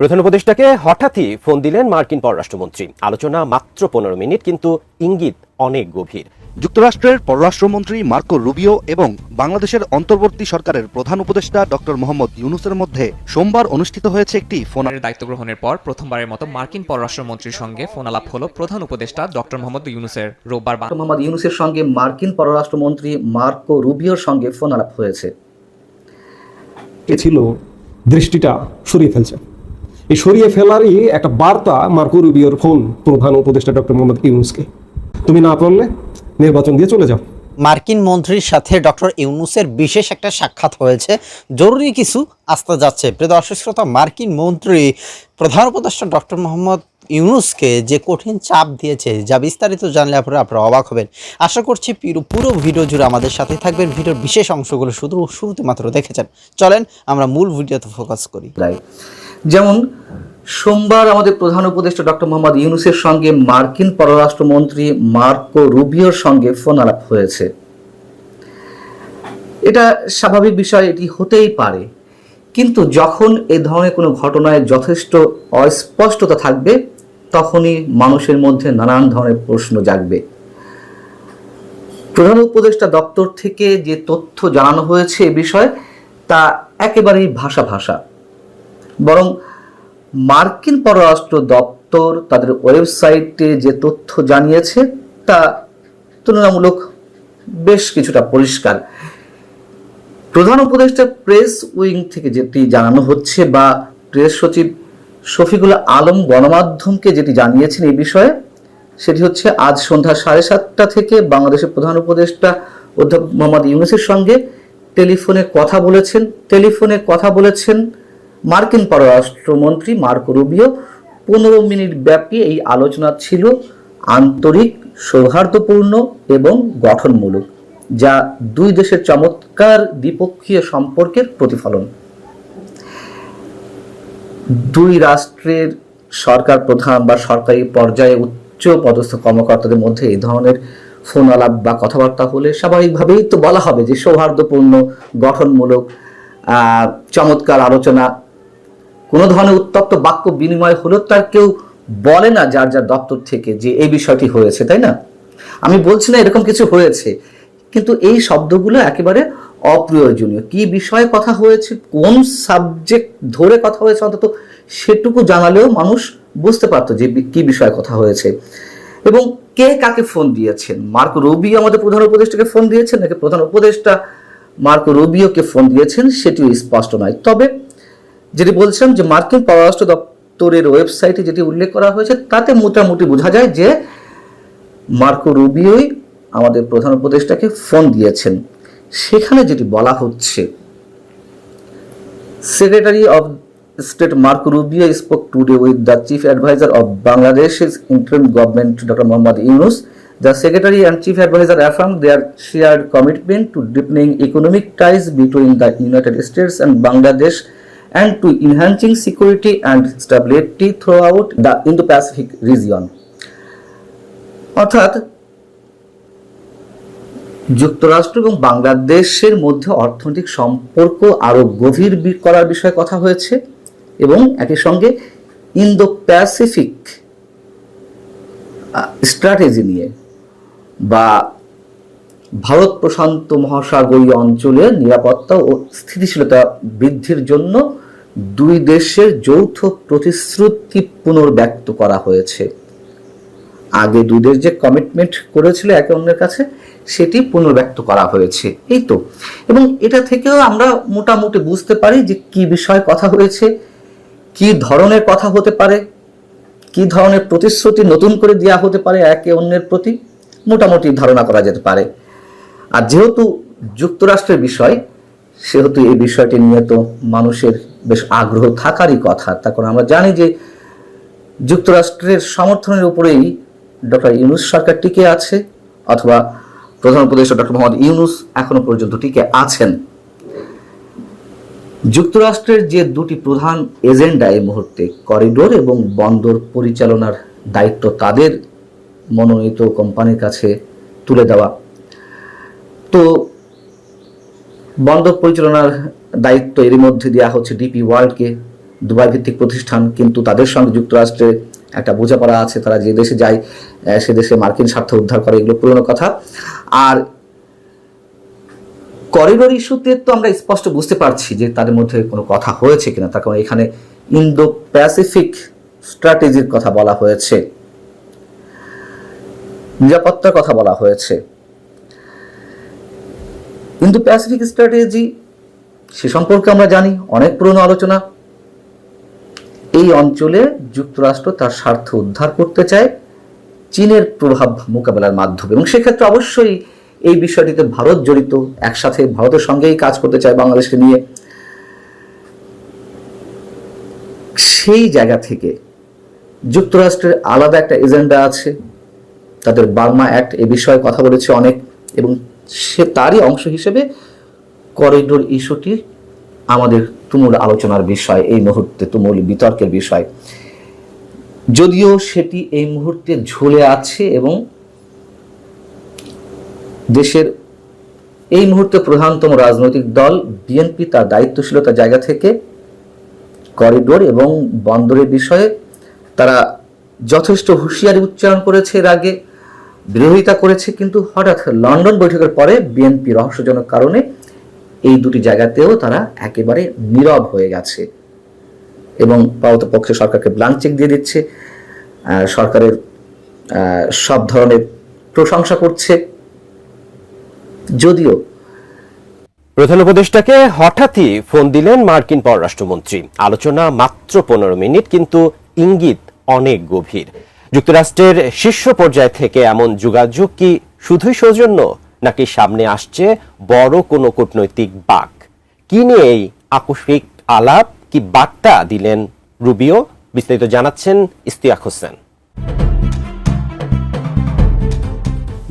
প্রধান উপদেষ্টাকে হঠাৎই ফোন দিলেন মার্কিন পররাষ্ট্রমন্ত্রী। আলোচনা মাত্র পনেরো মিনিট কিন্তু ইঙ্গিত অনেক গভীর। যুক্তরাষ্ট্রের পররাষ্ট্রমন্ত্রী মার্কো রুবিও এবং বাংলাদেশের অন্তর্বর্তী সরকারের প্রধান উপদেষ্টা ডক্টর মোহাম্মদ ইউনুসের মধ্যে সোমবার অনুষ্ঠিত হয়েছে একটি ফোন ফোনের দায়িত্ব গ্রহণের পর প্রথমবারের মতো মার্কিন পররাষ্ট্রমন্ত্রীর সঙ্গে ফোন আলাপ হলো প্রধান উপদেষ্টা ডক্টর মোহাম্মদ ইউনুসের। রোববার মোহাম্মদ ইউনুসের সঙ্গে মার্কিন পররাষ্ট্রমন্ত্রী মার্কো রুবিওর সঙ্গে ফোন আলাপ হয়েছে। কে ছিল দৃষ্টিটা সরিয়ে ফেলছে। এই সরিয়ে ফেলারই একটা বার্তা মার্কো রুবিওর ফোন প্রধান উপদেষ্টা ডক্টর মোহাম্মদ ইউনুসকে। তুমি না পারলে নির্বাচন দিয়ে চলে যাও। মার্কিন মন্ত্রীর সাথে ডক্টর ইউনুসের বিশেষ একটা সাক্ষাৎ হয়েছে। জরুরি কিছু আসতে যাচ্ছে। প্রিয় দর্শক শ্রোতা মার্কিন মন্ত্রী প্রধান উপদেষ্টা ডক্টর মোহাম্মদ ইউনুসকে যে কঠিন চাপ দিয়েছে যা বিস্তারিত জানলে আপনারা আপনারা অবাক হবেন। আশা করছি পুরো পুরো ভিডিও জুড়ে আমাদের সাথে থাকবেন। ভিডিওর বিশেষ অংশগুলো শুধু শুরুতে মাত্র দেখেছেন। চলেন আমরা মূল ভিডিওতে ফোকাস করি। প্রায় যেমন, সোমবার আমাদের প্রধান উপদেষ্টা ডক্টর মোহাম্মদ ইউনুসের সঙ্গে মার্কিন পররাষ্ট্রমন্ত্রী মার্কো রুবিওর সঙ্গে ফোন আলাপ হয়েছে। এটা স্বাভাবিক বিষয়, এটি হতেই পারে। কিন্তু যখন এ ধরনের কোনো ঘটনায় যথেষ্ট অস্পষ্টতা থাকবে, তখনই মানুষের মধ্যে নানান ধরনের প্রশ্ন জাগবে। প্রধান উপদেষ্টা দপ্তর থেকে যে তথ্য জানানো হয়েছে এ বিষয়ে, তা একেবারেই ভাষা ভাষা। বরং মার্কিন পররাষ্ট্র দপ্তর তাদের ওয়েবসাইটে যে তথ্য জানিয়েছে তা তুলনামূলক বেশ কিছুটা পরিষ্কার। প্রধান উপদেষ্টা প্রেস উইং থেকে যেটি জানানো হচ্ছে বা প্রেস সচিব শফিকুল আলম গণমাধ্যমকে যেটি জানিয়েছেন এই বিষয়ে, সেটি হচ্ছে আজ সন্ধ্যা সাড়ে সাতটা থেকে বাংলাদেশের প্রধান উপদেষ্টা অধ্যাপক মোহাম্মদ ইউনুসের সঙ্গে টেলিফোনে কথা বলেছেন। টেলিফোনে কথা বলেছেন মার্কিন পররাষ্ট্রমন্ত্রী মার্কো রুবিও, পনেরো মিনিট ব্যাপী এই আলোচনা ছিল আন্তরিক, সৌহার্দ্যপূর্ণ এবং গঠনমূলক, যা দুই দেশের চমৎকার দ্বিপক্ষীয় সম্পর্কের প্রতিফলন। দুই রাষ্ট্রের সরকার প্রধান বা সরকারি পর্যায়ে উচ্চ পদস্থ কর্মকর্তাদের মধ্যে এই ধরনের ফোন আলাপ বা কথাবার্তা হলে স্বাভাবিকভাবেই তো বলা হবে যে সৌহার্দ্যপূর্ণ, গঠনমূলক চমৎকার আলোচনা কোনো ধরনের উত্তপ্ত বাক্য বিনিময় হলেও তার কেউ বলে না যার যার দপ্তর থেকে যে এই বিষয়টি হয়েছে, তাই না? আমি বলছি না এরকম কিছু হয়েছে, কিন্তু এই শব্দগুলো একেবারে অপ্রয়োজনীয়। কি বিষয়ে কথা হয়েছে, কোন সাবজেক্ট ধরে কথা হয়েছে অন্তত সেটুকু জানালেও মানুষ বুঝতে পারতো যে কি বিষয়ে কথা হয়েছে। এবং কে কাকে ফোন দিয়েছেন? মার্কো রুবিও আমাদের প্রধান উপদেষ্টাকে ফোন দিয়েছেন নাকি প্রধান উপদেষ্টা মার্কো রুবিওকে ফোন দিয়েছেন সেটিও স্পষ্ট নয়। তবে যেটি বলছিলাম যে মার্কিন পররাষ্ট্র দপ্তরের ওয়েবসাইটে যেটি উল্লেখ করা হয়েছে, তাতে মোটামুটি বোঝা যায় যে মার্কো রুবিওই আমাদের প্রধান উপদেষ্টাকে ফোন দিয়েছেন। সেখানে যেটি বলা হচ্ছে, secretary of state Marco Rubio spoke today with the chief adviser of বাংলাদেশের interim government doctor Mohammad Yunus. The Secretary and Chief Advisor affirmed their shared commitment to deepening economic ties between the United States and Bangladesh and to enhancing security and stability throughout the Indo-Pacific region. অর্থাৎ, যুক্তরাষ্ট্র এবং বাংলাদেশের মধ্যে অর্থনৈতিক সম্পর্ক আরও গভীর করার বিষয়ে কথা হয়েছে এবং একই সঙ্গে ইন্দো প্যাসিফিক স্ট্র্যাটেজি নিয়ে বা ভারত প্রশান্ত মহাসাগরীয় অঞ্চলের নিরাপত্তা ও স্থিতিশীলতা বৃদ্ধির জন্য দুই দেশের যৌথ প্রতিশ্রুতি পুনর্ব্যক্ত করা হয়েছে। আগে দুই দেশ যে কমিটমেন্ট করেছিল একে অন্যের কাছে, সেটি পুনর্ব্যক্ত করা হয়েছে। এই তো। এবং এটা থেকেও আমরা মোটামুটি বুঝতে পারি যে কি বিষয়ে কথা হয়েছে, কি ধরনের কথা হতে পারে, কি ধরনের প্রতিশ্রুতি নতুন করে দেওয়া হতে পারে একে অন্যের প্রতি, মোটামুটি ধারণা করা যেতে পারে। আর যেহেতু যুক্তরাষ্ট্রের বিষয় সেহেতু এই বিষয়টি নিয়ে তো মানুষের বেশ আগ্রহ থাকারই কথা। কারণ আমরা জানি যে যুক্তরাষ্ট্রের সমর্থনের উপরেই ডক্টর ইউনুস সরকার টিকে আছে, অথবা প্রধান উপদেষ্টা ডক্টর মোহাম্মদ ইউনুস এখনও পর্যন্ত টিকে আছেন। যুক্তরাষ্ট্রের যে দুটি প্রধান এজেন্ডা এই মুহূর্তে, করিডোর এবং বন্দর পরিচালনার দায়িত্ব তাদের মনোনীত কোম্পানির কাছে তুলে দেওয়া। তো বন্দর পরিচালনার দায়িত্ব এরই মধ্যে দেওয়া হচ্ছে ডিপি ওয়ার্ল্ডকে। দুবাই ভিত্তিক প্রতিষ্ঠান কিন্তু তাদের সঙ্গে যুক্তরাষ্ট্রের একটা বোঝাপড়া আছে, তারা যে দেশে যায় সে দেশে মার্কিন স্বার্থ উদ্ধার করে, এগুলো পুরনো কথা। আর করিডোর ইস্যুতে তো আমরা স্পষ্ট বুঝতে পারছি যে তাদের মধ্যে কোনো কথা হয়েছে কিনা, তার কারণ এখানে ইন্দো প্যাসিফিক স্ট্র্যাটেজির কথা বলা হয়েছে। নিরাপত্তার কথা বলা হয়েছে। ইন্দো প্যাসিফিক স্ট্র্যাটেজি সে সম্পর্কে আমরা জানি, অনেক পুরনো আলোচনা। এই অঞ্চলে যুক্তরাষ্ট্র তার স্বার্থ উদ্ধার করতে চায়, চীনের প্রভাব মোকাবেলার মাধ্যমে। এবং সেক্ষেত্রে অবশ্যই এই বিষয়টিতে ভারত জড়িত, একসাথে ভারতের সঙ্গেই কাজ করতে চায় বাংলাদেশকে নিয়ে। সেই জায়গা থেকে যুক্তরাষ্ট্রের আলাদা একটা এজেন্ডা আছে, তাদের বার্মা অ্যাক্ট এ বিষয়ে কথা বলেছে অনেক, এবং সে তারই অংশ হিসেবে করিডোর ইস্যুটি আমাদের তুমুল আলোচনার বিষয়, এই মুহূর্তে তুমুল বিতর্কের বিষয়। যদিও সেটি এই মুহূর্তে ঝুলে আছে এবং দেশের এই মুহূর্তে প্রধানতম রাজনৈতিক দল বিএনপি তার দায়িত্বশীলতার জায়গা থেকে করিডোর এবং বন্দরের বিষয়ে তারা যথেষ্ট হুঁশিয়ারি উচ্চারণ করেছে এর আগে। বিরোধিতা করেছে কিন্তু হঠাৎ লন্ডন বৈঠকের পরে বিএনপি রহস্যজনক কারণে এই দুটি জায়গাতেও তারা একেবারে নীরব হয়ে গেছে। এবং পক্ষে সরকারকে ব্লাঙ্ক চেক দিয়ে দিচ্ছে। সরকারের সব ধরনের প্রশংসা করছে। যদিও প্রধান উপদেষ্টাকে হঠাৎই ফোন দিলেন মার্কিন পররাষ্ট্রমন্ত্রী। আলোচনা মাত্র পনেরো মিনিট, কিন্তু ইঙ্গিত অনেক গভীর। যুক্তরাষ্ট্রের শীর্ষ পর্যায় থেকে এমন যোগাযোগ কি শুধুই সৌজন্য, নাকি সামনে আসছে বড় কোনো কূটনৈতিক বাক? কি নিয়ে এই আকস্মিক আলাপ কি বার্তা দিলেন রুবিও? বিস্তারিত জানাচ্ছেন ইস্তিয়াক হোসেন।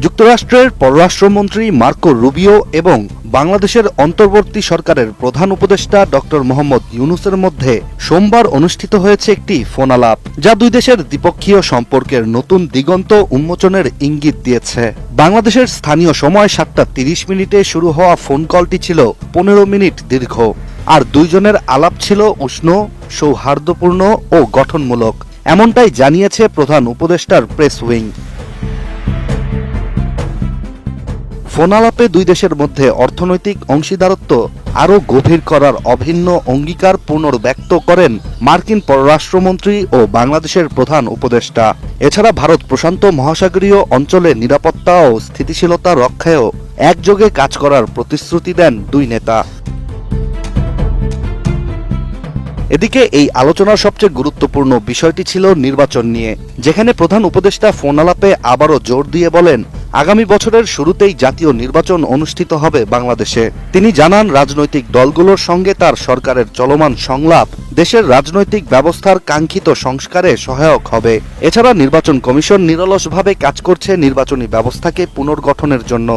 যুক্তরাষ্ট্রের পররাষ্ট্রমন্ত্রী মার্কো রুবিও এবং বাংলাদেশের অন্তর্বর্তী সরকারের প্রধান উপদেষ্টা ডক্টর মোহাম্মদ ইউনুসের মধ্যে সোমবার অনুষ্ঠিত হয়েছে একটি ফোনালাপ, যা দুই দেশের দ্বিপক্ষীয় সম্পর্কের নতুন দিগন্ত উন্মোচনের ইঙ্গিত দিয়েছে। বাংলাদেশের স্থানীয় সময় সাতটা তিরিশ মিনিটে শুরু হওয়া ফোন কলটি ছিল পনেরো মিনিট দীর্ঘ, আর দুইজনের আলাপ ছিল উষ্ণ, সৌহার্দ্যপূর্ণ ও গঠনমূলক, এমনটাই জানিয়েছে প্রধান উপদেষ্টার প্রেস উইং। ফোনালাপে দুই দেশের মধ্যে অর্থনৈতিক অংশীদারত্ব আরও গভীর করার অভিন্ন অঙ্গীকার পুনর্ব্যক্ত করেন মার্কিন পররাষ্ট্রমন্ত্রী ও বাংলাদেশের প্রধান উপদেষ্টা। এছাড়া ভারত প্রশান্ত মহাসাগরীয় অঞ্চলে নিরাপত্তা ও স্থিতিশীলতা রক্ষায়ও একযোগে কাজ করার প্রতিশ্রুতি দেন দুই নেতা। এদিকে এই আলোচনার সবচেয়ে গুরুত্বপূর্ণ বিষয়টি ছিল নির্বাচন নিয়ে, যেখানে প্রধান উপদেষ্টা ফোনালাপে আবারও জোর দিয়ে বলেন আগামী বছরের শুরুতেই জাতীয় নির্বাচন অনুষ্ঠিত হবে বাংলাদেশে। তিনি জানান, রাজনৈতিক দলগুলোর সঙ্গে তার সরকারের চলমান সংলাপ দেশের রাজনৈতিক ব্যবস্থার কাঙ্ক্ষিত সংস্কারে সহায়ক হবে। এছাড়া নির্বাচন কমিশন নিরলসভাবে কাজ করছে নির্বাচনী ব্যবস্থাকে পুনর্গঠনের জন্য,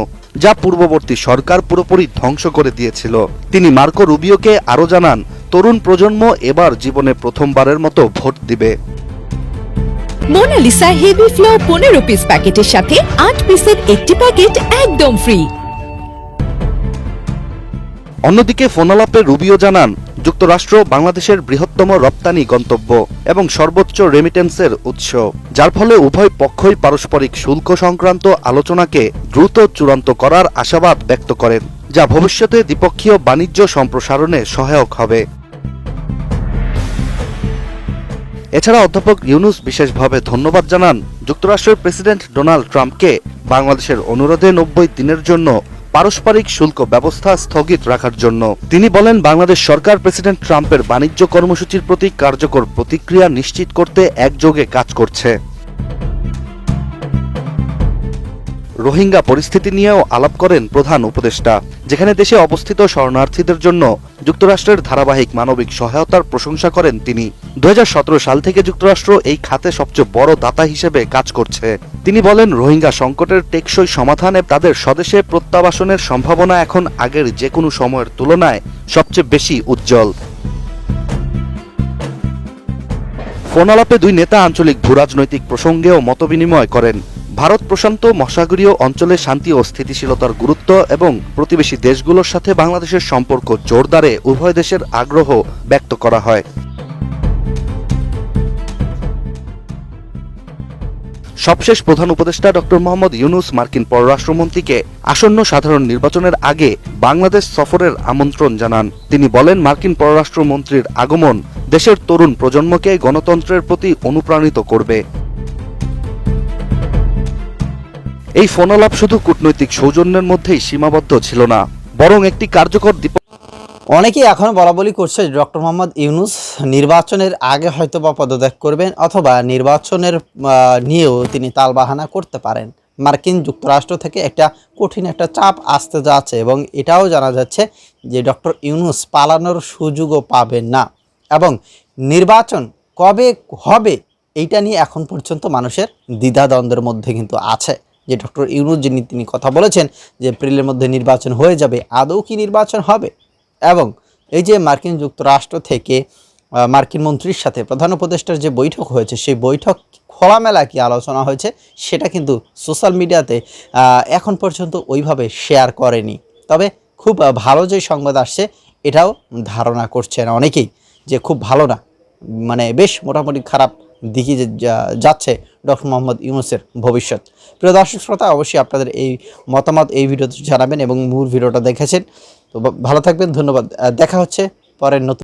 যা পূর্ববর্তী সরকার পুরোপুরি ধ্বংস করে দিয়েছিল। তিনি মার্কো রুবিওকে আরও জানান, তরুণ প্রজন্ম এবার জীবনে প্রথমবারের মতো ভোট দিবে। মোনালিসা হেভি ফ্লো পনেরো পিস প্যাকেটের সাথে আট পিসের একটি প্যাকেট একদম ফ্রি অন্যদিকে ফোনালাপে রুবিও জানান, যুক্তরাষ্ট্র বাংলাদেশের বৃহত্তম রপ্তানি গন্তব্য এবং সর্বোচ্চ রেমিটেন্সের উৎস, যার ফলে উভয় পক্ষই পারস্পরিক শুল্ক সংক্রান্ত আলোচনাকে দ্রুত চূড়ান্ত করার আশাবাদ ব্যক্ত করেন, যা ভবিষ্যতে দ্বিপক্ষীয় বাণিজ্য সম্প্রসারণে সহায়ক হবে। এছাড়া অধ্যাপক ইউনুস বিশেষভাবে ধন্যবাদ জানান যুক্তরাষ্ট্রের প্রেসিডেন্ট ডোনাল্ড ট্রাম্পকে বাংলাদেশের অনুরোধে নব্বই দিনের জন্য পারস্পরিক শুল্ক ব্যবস্থা স্থগিত রাখার জন্য। তিনি বলেন, বাংলাদেশ সরকার প্রেসিডেন্ট ট্রাম্পের বাণিজ্য কর্মসূচির প্রতি কার্যকর প্রতিক্রিয়া নিশ্চিত করতে একযোগে কাজ করছে। রোহিঙ্গা পরিস্থিতি নিয়েও আলাপ করেন প্রধান উপদেষ্টা, যেখানে দেশে অবস্থিত শরণার্থীদের জন্য যুক্তরাষ্ট্রের ধারাবাহিক মানবিক সহায়তার প্রশংসা করেন তিনি। দু হাজার সতেরো সাল থেকে যুক্তরাষ্ট্র এই খাতে সবচেয়ে বড় দাতা হিসেবে কাজ করছে। তিনি বলেন, রোহিঙ্গা সংকটের টেকসই সমাধানে তাদের স্বদেশে প্রত্যাবাসনের সম্ভাবনা এখন আগের যে কোনো সময়ের তুলনায় সবচেয়ে বেশি উজ্জ্বল। ফোনালাপে দুই নেতা আঞ্চলিক ভূরাজনৈতিক প্রসঙ্গেও মতবিনিময় করেন। ভারত প্রশান্ত মহাসাগরীয় অঞ্চলে শান্তি ও স্থিতিশীলতার গুরুত্ব এবং প্রতিবেশী দেশগুলোর সাথে বাংলাদেশের সম্পর্ক জোরদারে উভয় দেশের আগ্রহ ব্যক্ত করা হয়। সবশেষ প্রধান উপদেষ্টা ডক্টর মোহাম্মদ ইউনুস মার্কিন পররাষ্ট্রমন্ত্রীকে আসন্ন সাধারণ নির্বাচনের আগে বাংলাদেশ সফরের আমন্ত্রণ জানান। তিনি বলেন, মার্কিন পররাষ্ট্রমন্ত্রীর আগমন দেশের তরুণ প্রজন্মকে গণতন্ত্রের প্রতি অনুপ্রাণিত করবে। এই ফোনালাপ শুধু কূটনৈতিক সৌজন্যের মধ্যেই সীমাবদ্ধ ছিল না, বরং একটি কার্যকর দ্বীপ অনেকেই এখনও বলা বলি করছে ডক্টর মোহাম্মদ ইউনুস নির্বাচনের আগে হয়তো বা পদত্যাগ করবেন অথবা নির্বাচনের নিয়েও তিনি তালবাহানা করতে পারেন। মার্কিন যুক্তরাষ্ট্র থেকে একটা কঠিন একটা চাপ আসতে যাচ্ছে এবং এটাও জানা যাচ্ছে যে ডক্টর ইউনুস পালানোর সুযোগও পাবেন না এবং নির্বাচন কবে হবে এইটা নিয়ে এখন পর্যন্ত মানুষের দ্বিধাদ্বন্দ্বের মধ্যে কিন্তু আছে। যে ডক্টর ইউনুস যিনি, তিনি কথা বলেছেন যে এপ্রিলের মধ্যে নির্বাচন হয়ে যাবে, আদৌ কি নির্বাচন হবে? এবং এই যে মার্কিন যুক্তরাষ্ট্র থেকে মার্কিন মন্ত্রীর সাথে প্রধান উপদেষ্টার যে বৈঠক হয়েছে, সেই বৈঠক খোলামেলা কি আলোচনা হয়েছে, সেটা কিন্তু সোশ্যাল মিডিয়াতে এখন পর্যন্ত ওইভাবে শেয়ার করেনি। তবে খুব ভালো যে সংবাদ আসছে, এটাও ধারণা করছেন অনেকেই যে খুব ভালো না। মানে বেশ মোটামুটি খারাপ দিকে যাচ্ছে ডক্টর মোহাম্মদ ইউনুসের ভবিষ্যৎ। প্রিয় দর্শক শ্রোতা, অবশ্যই আপনাদের এই মতামত এই ভিডিওতে জানাবেন এবং মূল ভিডিওটা দেখেছেন। তো ভালো থাকবেন, ধন্যবাদ। দেখা হচ্ছে পরের নতুন